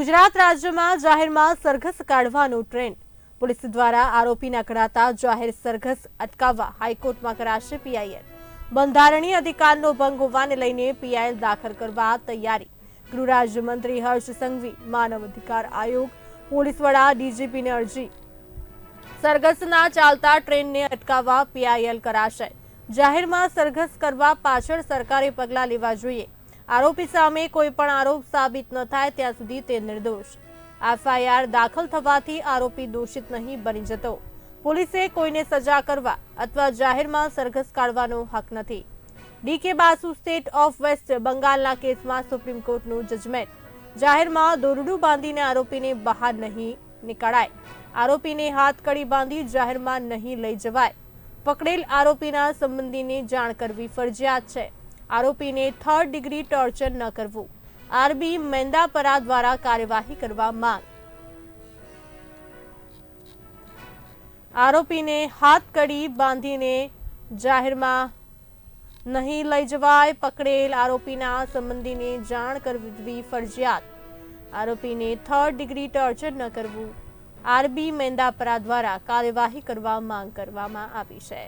ગુજરાત રાજ્યમાં જાહેરમાં સરઘસ કાઢવાનો ટ્રેન્ડ. પોલીસ દ્વારા આરોપીના કરાતા જાહેર સરઘસ અટકાવવા હાઈકોર્ટમાં કરાશે પીઆઈએલ. બંધારણીય અધિકારનો ભંગ હોવાને લઈને પીઆઈએલ દાખલ કરવા તૈયારી. ગૃહ રાજ્યમંત્રી હર્ષ સંઘવી, માનવ અધિકાર આયોગ, પોલીસ વડા ડીજીપીને અરજી. સરઘસના ચાલતા ટ્રેનને અટકાવવા પીઆઈએલ કરાશે. જાહેરમાં સરઘસ કરવા પાછળ સરકારે પગલાં લેવા જોઈએ. આરોપી સામે કોઈ પણ આરોપ સાબિત ન થાય ત્યાં સુધી તે નિર્દોષ. એફઆઈઆર દાખલ થવાથી આરોપી દોષિત નહીં બની જતો. પોલીસે કોઈને સજા કરવા અથવા જાહેરમાં સરઘસ કાઢવાનો હક નથી. DK Basu, state of west બંગાળના કેસમાં સુપ્રીમ કોર્ટનું જજમેન્ટ. જાહેરમાં દોરડું બાંધીને આરોપીને બહાર નહીં નીકળાય. આરોપીને હાથ કડી બાંધી જાહેરમાં નહીં લઈ જવાય. પકડેલ આરોપીના સંબંધીને જાણ કરવી ફરજિયાત છે. આરોપીને થર્ડ ડિગ્રી ટોર્ચર ન કરવું. આરબી મેંદાપરા દ્વારા કાર્યવાહી કરવા માંગ. આરોપીને હાથ કડી બાંધીને જાહેરમાં નહીં લઈ જવાય પકડેલ આરોપીના સંબંધીને જાણ કરવી ફરજિયાત. આરોપીને થર્ડ ડિગ્રી ટોર્ચર ન કરવું. આરબી મેંદાપરા દ્વારા કાર્યવાહી કરવા માંગ કરવામાં આવી છે.